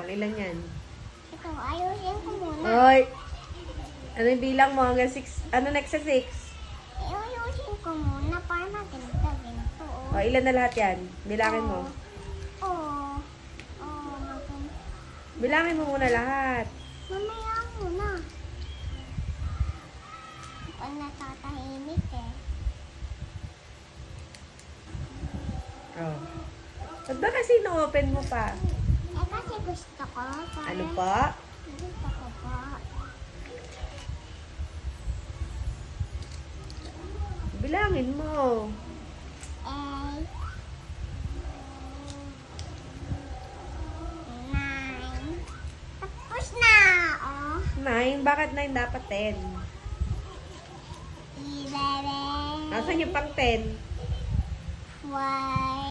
ilan yan? Ito, ayusin ko muna. Oy! Ano yung bilang mo? Hanggang 6? Ano next sa 6? Ayusin ko muna para maganda ganito. O, ilan na lahat yan? Bilangin mo. Oo. Oo, maganda. Bilangin mo muna lahat. Mamaya muna. Ako natatahimik eh. Oh. Ba't ba kasi na-open mo pa? Gusto ko. Para Ano pa? Gusto ko po. Bilangin mo. Eh. Nine. Tapos na. Oh. 9? Bakit 9 dapat 10? Eleven. Nasaan yung pang 10? One.